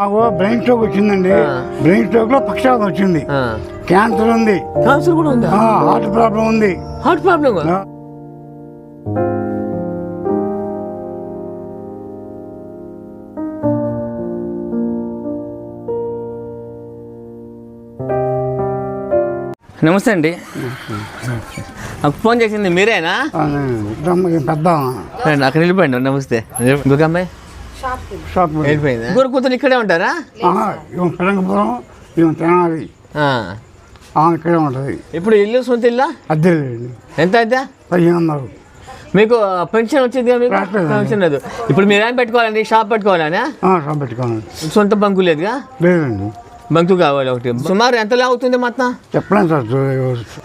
మాకు brain stroke వచ్చిందండి. Brain స్ట్రోక్లో పక్షవాతం వచ్చింది. క్యాన్సర్ ఉంది. క్యాన్సర్ కూడా ఉందా? హార్ట్ ప్రాబ్లం ఉంది. హార్ట్ ప్రాబ్లం నమస్తే అండి. నాకు ఫోన్ చేసింది మీరేనా? పెద్ద అక్కడ వెళ్ళిపోయండి నమస్తే. ఇంకొక అమ్మాయి? షాప్ వెళ్ళిపోయింది? ఇంకొక కూతురు ఇక్కడే ఉంటారా? ఆహా, ఇవం పెరంగపురం ఇవం తెనాలి. ఇక్కడే ఉంటుంది. ఇప్పుడు ఇల్లు సొంత ఇల్లా? అద్దె ఎంత అయితే? పదిహేను వందలు. మీకు పెన్షన్ వచ్చింది. పెన్షన్ లేదు. ఇప్పుడు మీరు ఏం పెట్టుకోవాలండి? షాప్ పెట్టుకోవాలనా? ఆ, షాప్ పెట్టుకోండి సొంత బంకు లేదుగా? లేదండి. బంకు కావాలి ఒకటి. సుమారు ఎంతలా అవుతుంది మొత్తం చెప్పలేను సార్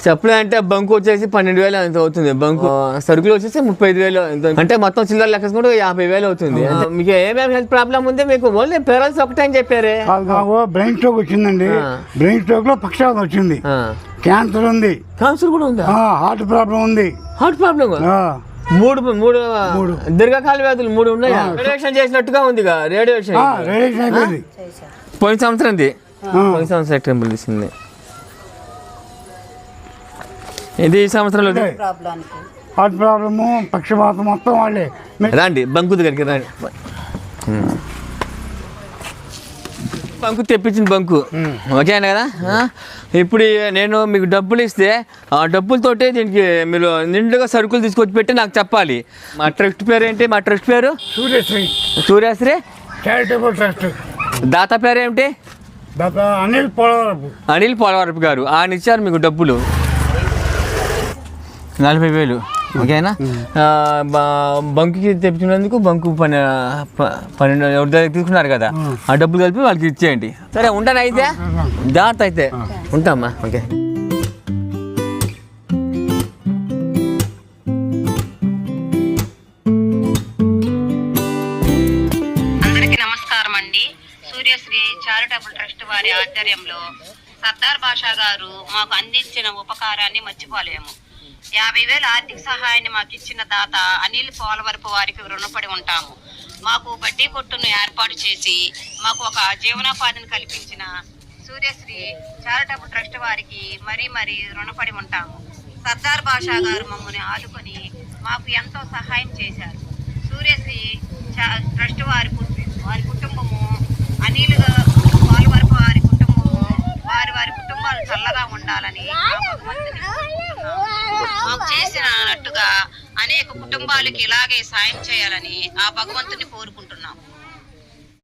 సప్లై అంటే బంకు వచ్చేసి పన్నెండు వేలు ఎంత అవుతుంది. బంకు సరుకులు వచ్చేసి ముప్పై ఐదు వేలు ఎంత- అంటే మొత్తం చిల్లర లెక్కసుకుంటే యాభై వేలు అవుతుంది. మీకు ఏమేమి హెల్త్ ప్రాబ్లం ఉంది మీకు? ఓన్లీ పెరల్స్ ఒకటే అని చెప్పారే. బ్రెయిన్ స్ట్రోక్ వచ్చిందండి. బ్రెయిన్ స్ట్రోక్లో పక్షవాతం వచ్చింది. క్యాన్సర్ ఉంది. క్యాన్సర్ కూడా ఉందా? ఆ, హార్ట్ ప్రాబ్లం ఉంది. హార్ట్ ప్రాబ్లం ఆ, మూడు మూడు దీర్ఘకాల వ్యాధులు మూడు ఉన్నాయా? రేడియేషన్ చేసినట్టుగా ఉందిగా రేడియేషన్. ఆ, రేడియేషన్ పోయిన. పోయిన సంవత్సరం సెప్టెంబర్ తీసింది. ఇది ఈ సంవత్సరంలో హార్ట్ ప్రాబ్లము పక్షపాతం మొత్తం వాళ్ళే. రండి బంకు దగ్గరికి రండి. బంకు తెప్పించిన బంకు. ఓకేనా కదా? ఇప్పుడు నేను మీకు డబ్బులు ఇస్తే ఆ డబ్బులతోటి దీనికి మీరు నిండుగా సరుకులు తీసుకొచ్చి పెట్టి నాకు చెప్పాలి. మా ట్రస్ట్ పేరు ఏంటి మా ట్రస్ట్ పేరు? సూర్యశ్రీ. సూర్యాశ్రీ? చారిటబుల్ ట్రస్ట్ దాత పేరు ఏమిటి అనిల్ పోలవరపు. అనిల్ పోలవరపు గారు ఆయన ఇచ్చారు మీకు డబ్బులు. నలభై వేలు ఓకేనా? బంకుకి తెప్పించినందుకు బంకు పని పన్నెండు ఎవరి దగ్గర తీసుకున్నారు కదా ఆ డబ్బులు కలిపి వాళ్ళకి ఇచ్చేయండి. సరే ఉంటాను అయితే? జాగ్రత్త అయితే. ఉంటామ్మా ఓకే. శ్రీ చారిటబుల్ ట్రస్ట్ వారి ఆధ్వర్యంలో సర్దార్ బాషా గారు మాకు అందించిన ఉపకారాన్ని మర్చిపోలేము. యాభై వేల ఆర్థిక సహాయాన్ని మాకు ఇచ్చిన దాత అనిల్ పోలవరపు వారికి రుణపడి ఉంటాము. మాకు బడ్డీ కొట్టును ఏర్పాటు చేసి మాకు ఒక జీవనోపాధిని కల్పించిన సూర్యశ్రీ చారిటబుల్ ట్రస్ట్ వారికి మరీ మరీ రుణపడి ఉంటాము. సర్దార్ బాషా గారు మమ్మల్ని ఆదుకొని మాకు ఎంతో సహాయం చేశారు. సూర్యశ్రీ ట్రస్ట్ వారి అనిల్ వరకు వారి కుటుంబం వారి వారి కుటుంబాలు చల్లగా ఉండాలని మాకు చేసినట్టుగా అనేక కుటుంబాలకి ఇలాగే సాయం చేయాలని ఆ భగవంతుని కోరుకుంటున్నాను